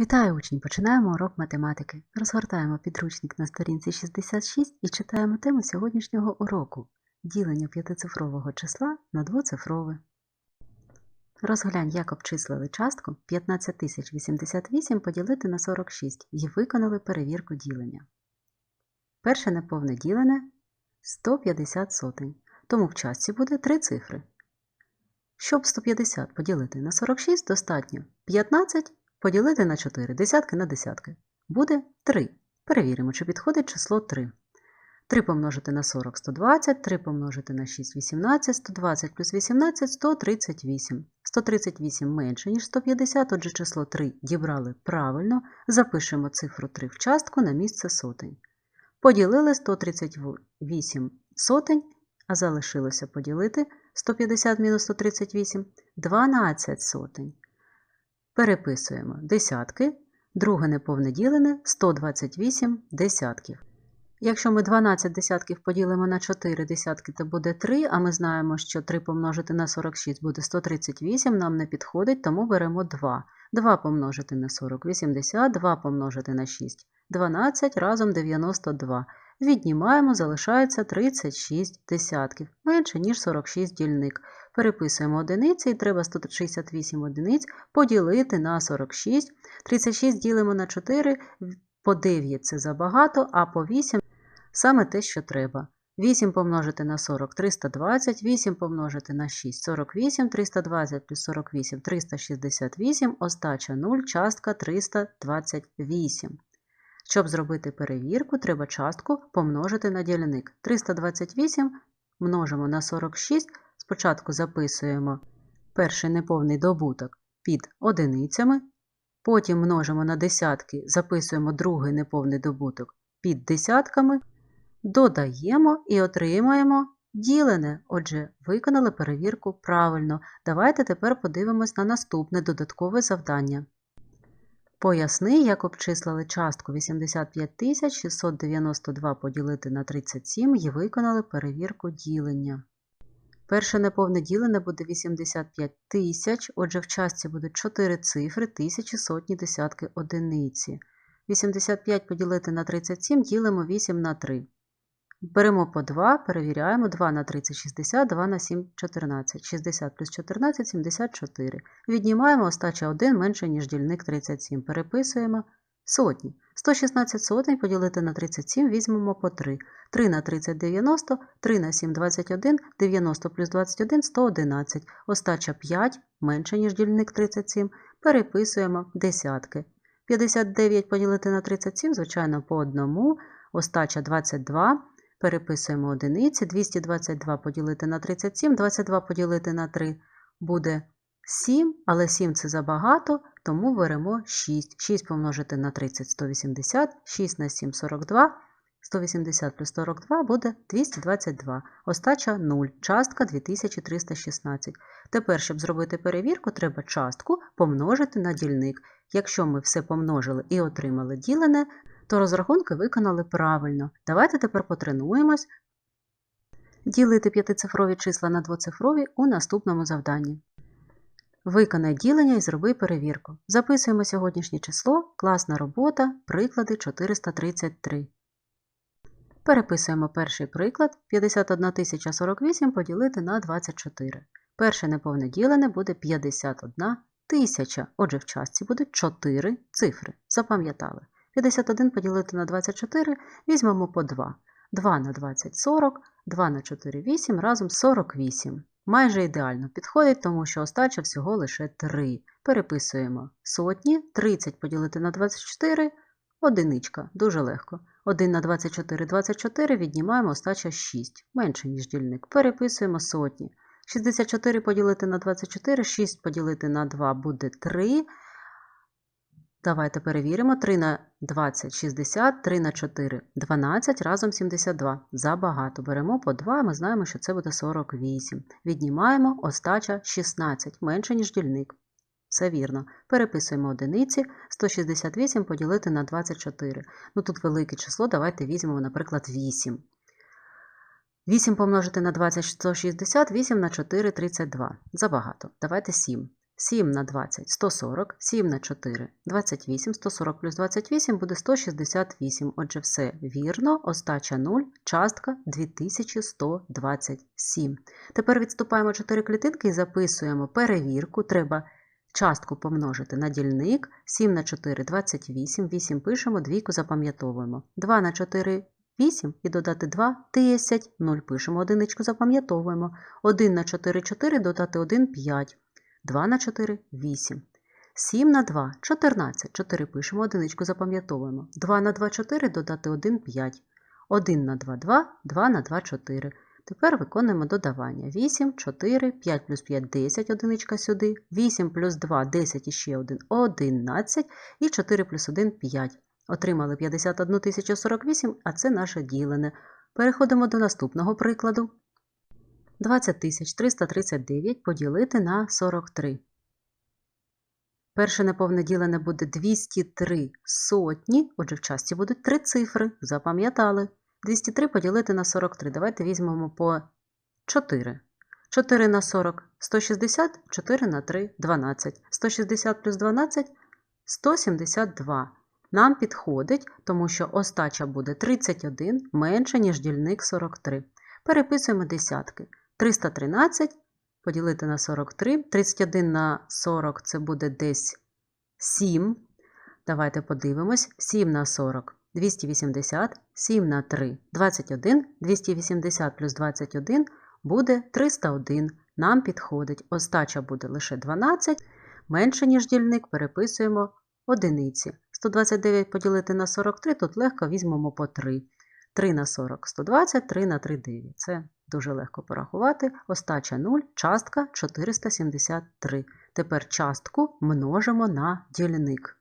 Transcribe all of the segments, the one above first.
Вітаю учні! Починаємо урок математики. Розгортаємо підручник на сторінці 66 і читаємо тему сьогоднішнього уроку ділення п'ятицифрового числа на двоцифрове. Розглянь, як обчислили частку 15088 поділити на 46 і виконали перевірку ділення. Перше неповне ділене 150 сотень, тому в частці буде три цифри. Щоб 150 поділити на 46, достатньо 15 поділити на 4, десятки на десятки. Буде 3. Перевіримо, чи підходить число 3. 3 помножити на 40 120, 3 помножити на 6 18, 120 плюс 18 138. 138 менше, ніж 150, отже число 3 дібрали правильно, запишемо цифру 3 в частку на місце сотень. Поділили 138 сотень, а залишилося поділити 150 мінус 138 12 сотень. Переписуємо десятки, друге неповне ділене 128 десятків. Якщо ми 12 десятків поділимо на 4 десятки, то буде 3, а ми знаємо, що 3 помножити на 46 буде 138, нам не підходить, тому беремо 2. 2 помножити на 40 – 80, 2 помножити на 6 – 12, разом 92. Віднімаємо, залишається 36 десятків, менше, ніж 46 дільник. Переписуємо одиниці і треба 168 одиниць поділити на 46. 36 ділимо на 4, по 9 це забагато, а по 8 саме те, що треба. 8 помножити на 40 320, 8 помножити на 6 48, 320 плюс 48 368, остача 0, частка 328. Щоб зробити перевірку, треба частку помножити на дільник. 328 множимо на 46, спочатку записуємо перший неповний добуток під одиницями, потім множимо на десятки, записуємо другий неповний добуток під десятками, додаємо і отримаємо ділене. Отже, виконали перевірку правильно. Давайте тепер подивимось на наступне додаткове завдання. Поясни, як обчислили частку 85 692 поділити на 37 і виконали перевірку ділення. Перше неповне ділене буде 85 тисяч, отже в частці будуть 4 цифри, тисячі, сотні, десятки, одиниці. 85 поділити на 37 ділимо 8 на 3. Беремо по 2, перевіряємо 2 на 30 – 60, 2 на 7 – 14. 60 плюс 14 – 74. Віднімаємо остача 1 менше, ніж дільник 37. Переписуємо сотні. 116 сотень поділити на 37 візьмемо по 3. 3 на 30 – 90, 3 на 7 – 21, 90 плюс 21 – 111. Остача 5 менше, ніж дільник 37. Переписуємо десятки. 59 поділити на 37, звичайно, по одному. Остача 22. Переписуємо одиниці. 222 поділити на 37, 22 поділити на 3 буде 7, але 7 це забагато, тому беремо 6. 6 помножити на 30 – 180, 6 на 7 – 42, 180 плюс 42 буде 222. Остача 0, частка 2316. Тепер, щоб зробити перевірку, треба частку помножити на дільник. Якщо ми все помножили і отримали ділене, то розрахунки виконали правильно. Давайте тепер потренуємось ділити п'ятицифрові числа на двоцифрові у наступному завданні. Виконай ділення і зроби перевірку. Записуємо сьогоднішнє число, класна робота, приклади 433. Переписуємо перший приклад 51 048 поділити на 24. Перше неповне ділене буде 51 тисяча. Отже, в частці будуть 4 цифри. Запам'ятали. 51 поділити на 24 візьмемо по 2. 2 на 20 – 40, 2 на 4 – 8, разом 48. Майже ідеально підходить, тому що остача всього лише 3. Переписуємо сотні, 30 поділити на 24 – одиничка, дуже легко. 1 на 24 – 24, віднімаємо остача 6, менше, ніж дільник. Переписуємо сотні. 64 поділити на 24, 6 поділити на 2 буде 3. Давайте перевіримо. 3 на 20 – 60, 3 на 4 – 12, разом 72. Забагато. Беремо по 2, ми знаємо, що це буде 48. Віднімаємо остача 16, менше, ніж дільник. Все вірно. Переписуємо одиниці. 168 поділити на 24. Ну тут велике число, давайте візьмемо, наприклад, 8. 8 помножити на 20 – 160, 8 на 4 – 32. Забагато. Давайте 7. 7 на 20 140, 7 на 4 28, 140 плюс 28 буде 168. Отже, все вірно. Остача 0, частка 2127. Тепер відступаємо 4 клітинки і записуємо перевірку. Треба частку помножити на дільник. 7 на 4 28, 8 пишемо, двійку запам'ятовуємо. 2 на 4 8 і додати 2 10, 0 пишемо, одиничку запам'ятовуємо. 1 на 4 4 додати 1 5. 2 на 4 8. 7 на 2 14. 4 пишемо, одиничку запам'ятовуємо. 2 на 2 4 додати 1 5. 1 на 2 2, 2 на 2 4. Тепер виконуємо додавання. 8, 4, 5 плюс 5 10, одиничка сюди. 8 плюс 2 10 і ще 1 11 і 4 плюс 1 5. Отримали 51 048, а це наше ділене. Переходимо до наступного прикладу. 20 339 поділити на 43. Перше неповне ділене буде 203 сотні, отже, в часті будуть три цифри. Запам'ятали. 203 поділити на 43. Давайте візьмемо по 4. 4 на 40 160, 4 на 3 12. 160 плюс 12 172. Нам підходить, тому що остача буде 31 менше, ніж дільник 43. Переписуємо десятки. 313 поділити на 43. 31 на 40 це буде десь 7. Давайте подивимось. 7 на 40 280, 7 на 3 21, 280 плюс 21 буде 301. Нам підходить. Остача буде лише 12. Менше, ніж дільник, переписуємо одиниці. 129 поділити на 43, тут легко візьмемо по 3. 3 на 40 120, 3 на 3 9. Це дуже легко порахувати. Остача 0, частка 473. Тепер частку множимо на дільник.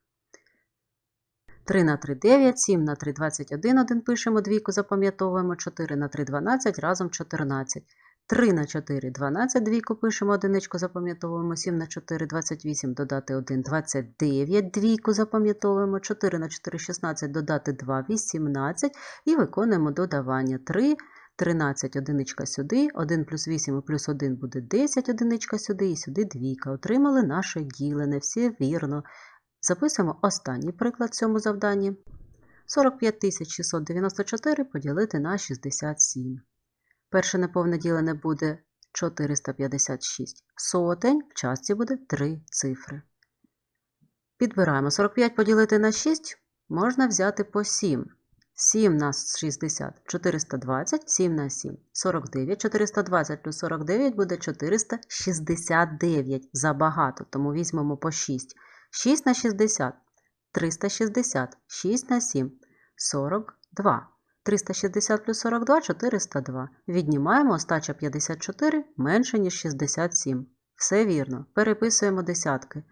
3 на 3 9, 7 на 3 21, 1 пишемо, двійку запам'ятовуємо, 4 на 3 12, разом 14. 3 на 4 12, двійку пишемо, одиничку запам'ятовуємо, 7 на 4 28, додати 1 29, двійку запам'ятовуємо, 4 на 4 16, додати 2 18 і виконуємо додавання 3, 13 одиничка сюди, 1 плюс 8 і плюс 1 буде 10 одиничка сюди і сюди двійка. Отримали наше ділене, все вірно. Записуємо останній приклад в цьому завданні. 45 694 поділити на 67. Перше неповне ділене буде 456. Сотень в частці буде 3 цифри. Підбираємо 45 поділити на 6 можна взяти по 7. 7 на 60 420, 7 на 7 49. 420 плюс 49 буде 469. Забагато, тому візьмемо по 6. 6 на 60 360, 6 на 7 42. 360 плюс 42 402. Віднімаємо остача 54 менше, ніж 67. Все вірно. Переписуємо десятки.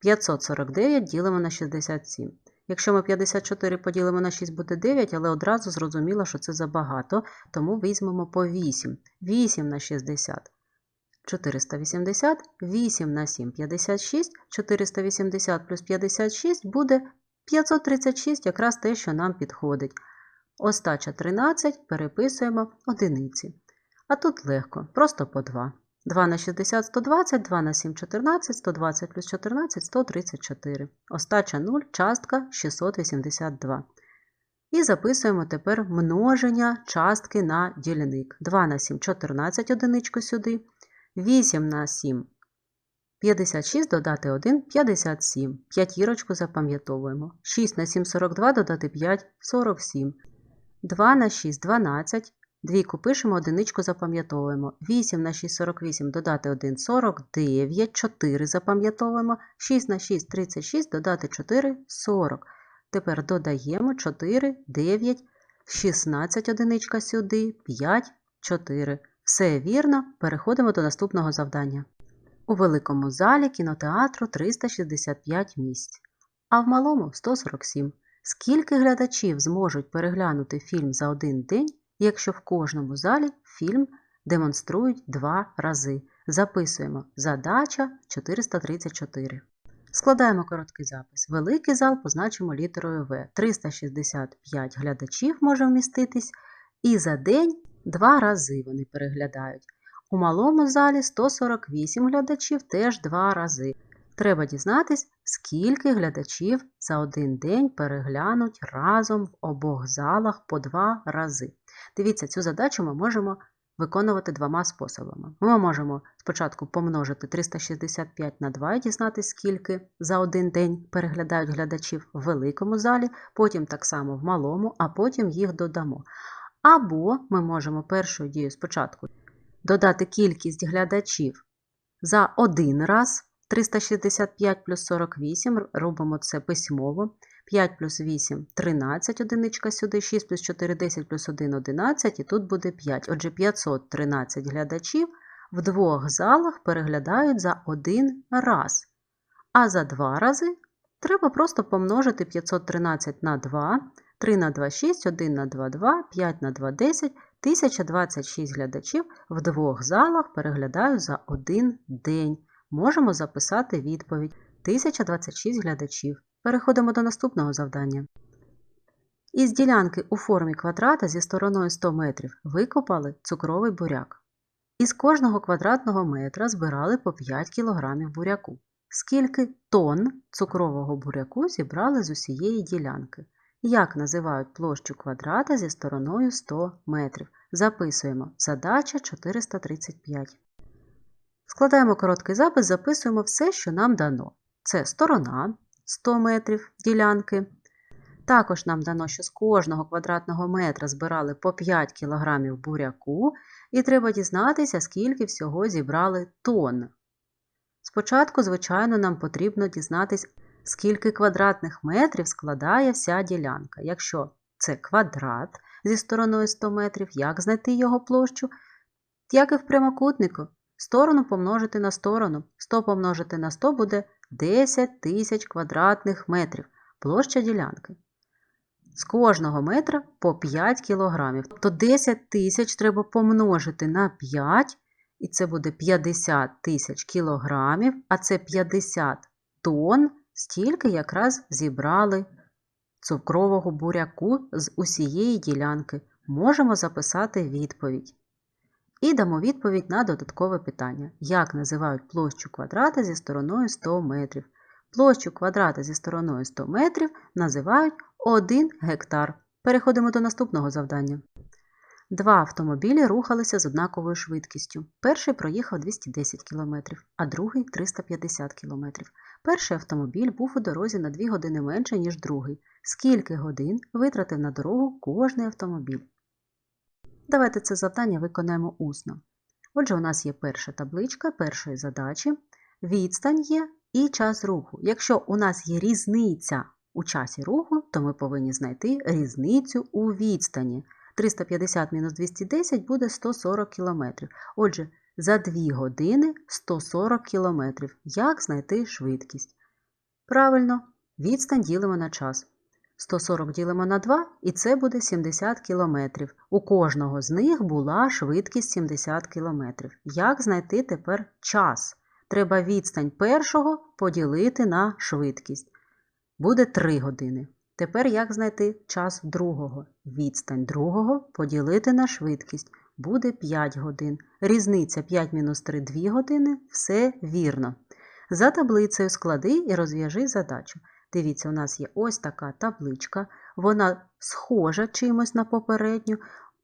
549 ділимо на 67. Якщо ми 54 поділимо на 6 буде 9, але одразу зрозуміло, що це забагато, тому візьмемо по 8. 8 на 60. 480, 8 на 7 56, 480 плюс 56 буде 536, якраз те, що нам підходить. Остача 13 переписуємо одиниці. А тут легко, просто по 2. 2 на 60 120, 2 на 7 14, 120 плюс 14 134. Остача 0, частка 682. І записуємо тепер множення частки на дільник. 2 на 7 14 одиничку сюди. 8 на 7 56 додати 1 57. П'ятірочку запам'ятовуємо. 6 на 7 42 додати 5 47. 2 на 6 12. Двійку пишемо, одиничку запам'ятовуємо. 8 на 6 48 додати 1 49, 4 запам'ятовуємо. 6 на 6 36 додати 4 40. Тепер додаємо 4, 9, 16 одиничка сюди, 5, 4. Все вірно, переходимо до наступного завдання. У великому залі кінотеатру 365 місць, а в малому 147. Скільки глядачів зможуть переглянути фільм за один день, якщо в кожному залі фільм демонструють два рази? Записуємо задача 434. Складаємо короткий запис. Великий зал позначимо літерою В. 365 глядачів може вміститись, і за день два рази вони переглядають. У малому залі 148 глядачів теж два рази. Треба дізнатись, скільки глядачів за один день переглянуть разом в обох залах по два рази. Дивіться, цю задачу ми можемо виконувати двома способами. Ми можемо спочатку помножити 365 на 2 і дізнатися, скільки за один день переглядають глядачів в великому залі, потім так само в малому, а потім їх додамо. Або ми можемо першою дією спочатку додати кількість глядачів за один раз. 365 плюс 48, робимо це письмово. 5 плюс 8 13, одиничка сюди, 6 плюс 4 10 плюс 1 11, і тут буде 5. Отже, 513 глядачів в двох залах переглядають за один раз. А за два рази треба просто помножити 513 на 2, 3 на 2 6, 1 на 2 2, 5 на 2 10, 1026 глядачів в двох залах переглядають за один день. Можемо записати відповідь 1026 глядачів. Переходимо до наступного завдання. Із ділянки у формі квадрата зі стороною 100 метрів викопали цукровий буряк. Із кожного квадратного метра збирали по 5 кг буряку. Скільки тонн цукрового буряку зібрали з усієї ділянки? Як називають площу квадрата зі стороною 100 метрів? Записуємо задача 435. Складаємо короткий запис, записуємо все, що нам дано. Це сторона 100 метрів ділянки. Також нам дано, що з кожного квадратного метра збирали по 5 кг буряку, і треба дізнатися, скільки всього зібрали тонн. Спочатку, звичайно, нам потрібно дізнатися, скільки квадратних метрів складає вся ділянка. Якщо це квадрат зі стороною 100 метрів, як знайти його площу? Як і в прямокутнику, сторону помножити на сторону. 100 помножити на 100 буде 10 тисяч квадратних метрів площа ділянки. З кожного метра по 5 кілограмів. Тобто 10 тисяч треба помножити на 5, і це буде 50 тисяч кілограмів, а це 50 тонн, стільки якраз зібрали цукрового буряку з усієї ділянки. Можемо записати відповідь. І дамо відповідь на додаткове питання. Як називають площу квадрата зі стороною 100 метрів? Площу квадрата зі стороною 100 метрів називають 1 гектар. Переходимо до наступного завдання. Два автомобілі рухалися з однаковою швидкістю. Перший проїхав 210 км, а другий 350 км. Перший автомобіль був у дорозі на 2 години менше, ніж другий. Скільки годин витратив на дорогу кожний автомобіль? Давайте це завдання виконаємо усно. Отже, у нас є перша табличка першої задачі, відстань є і час руху. Якщо у нас є різниця у часі руху, то ми повинні знайти різницю у відстані. 350 мінус 210 буде 140 км. Отже, за 2 години 140 км. Як знайти швидкість? Правильно, відстань ділимо на час. 140 ділимо на 2, і це буде 70 км. У кожного з них була швидкість 70 км. Як знайти тепер час? Треба відстань першого поділити на швидкість. Буде 3 години. Тепер як знайти час другого? Відстань другого поділити на швидкість. Буде 5 годин. Різниця 5 мінус 3 2 години. Все вірно. За таблицею склади і розв'яжи задачу. Дивіться, у нас є ось така табличка, вона схожа чимось на попередню,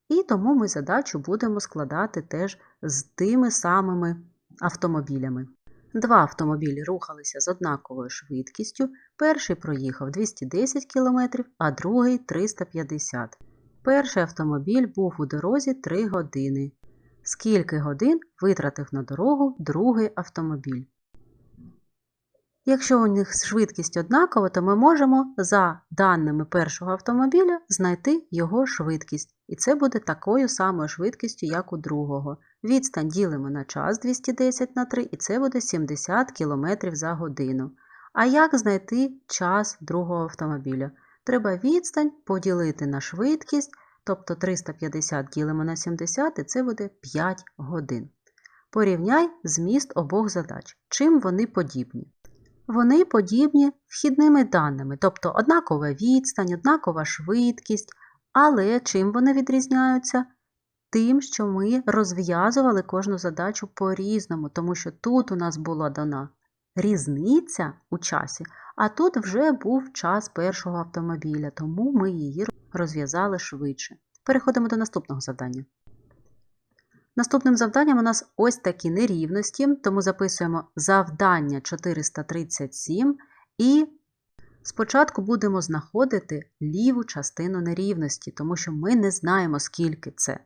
і тому ми задачу будемо складати теж з тими самими автомобілями. Два автомобілі рухалися з однаковою швидкістю. Перший проїхав 210 км, а другий 350 Перший автомобіль був у дорозі 3 години. Скільки годин витратив на дорогу другий автомобіль? Якщо у них швидкість однакова, то ми можемо за даними першого автомобіля знайти його швидкість. І це буде такою самою швидкістю, як у другого. Відстань ділимо на час 210 на 3, і це буде 70 км за годину. А як знайти час другого автомобіля? Треба відстань поділити на швидкість, тобто 350 ділимо на 70, і це буде 5 годин. Порівняй зміст обох задач. Чим вони подібні? Вони подібні вхідними даними, тобто однакова відстань, однакова швидкість, але чим вони відрізняються? тим, що ми розв'язували кожну задачу по-різному, тому що тут у нас була дана різниця у часі, а тут вже був час першого автомобіля, тому ми її розв'язали швидше. Переходимо до наступного завдання. Наступним завданням у нас ось такі нерівності, тому записуємо завдання 437 і спочатку будемо знаходити ліву частину нерівності, тому що ми не знаємо, скільки це.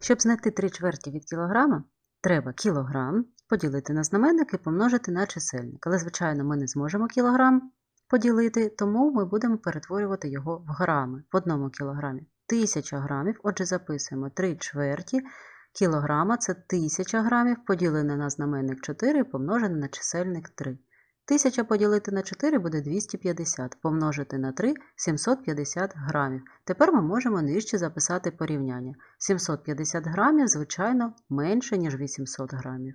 Щоб знайти 3 чверті від кілограма, треба кілограм поділити на знаменник і помножити на чисельник. Але, звичайно, ми не зможемо кілограм поділити, тому ми будемо перетворювати його в грами в одному кілограмі. 1000 грамів, отже, записуємо 3 чверті кілограма це 1000 грамів, поділене на знаменник 4 і помножене на чисельник 3. 1000 поділити на 4 буде 250, помножити на 3 750 грамів. Тепер ми можемо нижче записати порівняння. 750 грамів, звичайно, менше, ніж 800 грамів.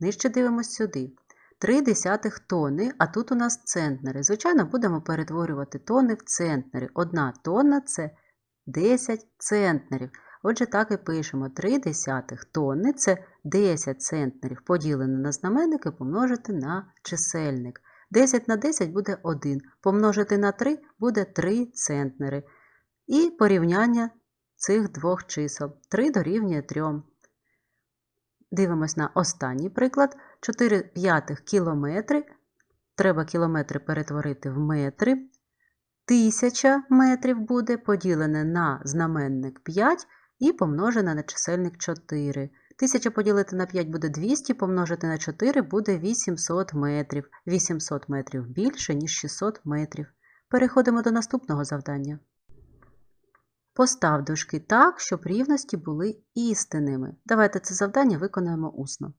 Нижче дивимося сюди. 3 десятих тонни, а тут у нас центнери. Звичайно, будемо перетворювати тонни в центнери. Одна тонна це 10 центнерів. Отже, так і пишемо 3 десятих тонни це 10 центнерів поділене на знаменник і помножити на чисельник. 10 на 10 буде 1, помножити на 3 буде 3 центнери. І порівняння цих двох чисел. 3 дорівнює 3. Дивимось на останній приклад. 4 п'ятих кілометри. Треба кілометри перетворити в метри. Тисяча метрів буде поділене на знаменник 5 і помножене на чисельник 4. 1000 поділити на 5 буде 200, помножити на 4 буде 800 метрів. 800 метрів більше, ніж 600 метрів. Переходимо до наступного завдання. Постав дужки так, щоб рівності були істинними. Давайте це завдання виконаємо усно.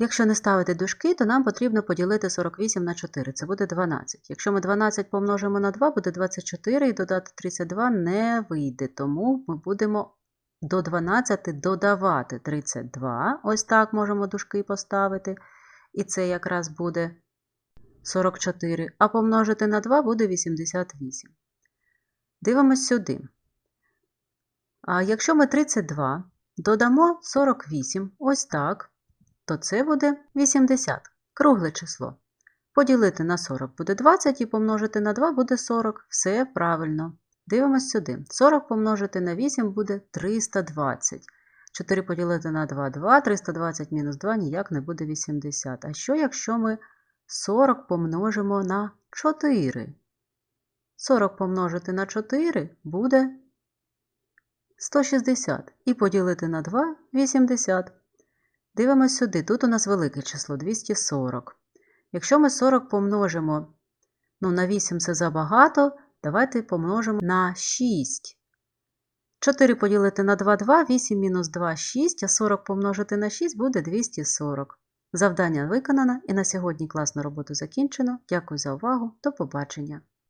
Якщо не ставити дужки, то нам потрібно поділити 48 на 4, це буде 12. Якщо ми 12 помножимо на 2, буде 24 і додати 32 не вийде, тому ми будемо до 12 додавати 32. Ось так можемо дужки поставити. І це якраз буде 44. А помножити на 2 буде 88. Дивимось сюди. А якщо ми 32 додамо 48, ось так, то це буде 80. Кругле число. Поділити на 40 буде 20 і помножити на 2 буде 40. Все правильно. Дивимось сюди. 40 помножити на 8 буде 320. 4 поділити на 2 2, 320 мінус 2 ніяк не буде 80. А що, якщо ми 40 помножимо на 4? 40 помножити на 4 буде 160. І поділити на 2 80. Дивимось сюди. Тут у нас велике число 240. Якщо ми 40 помножимо ну, на 8 це забагато, Давайте помножимо на 6. 4 поділити на 2 2, 8 мінус 2 6, а 40 помножити на 6 буде 240. Завдання виконано і на сьогодні класну роботу закінчено. Дякую за увагу. До побачення!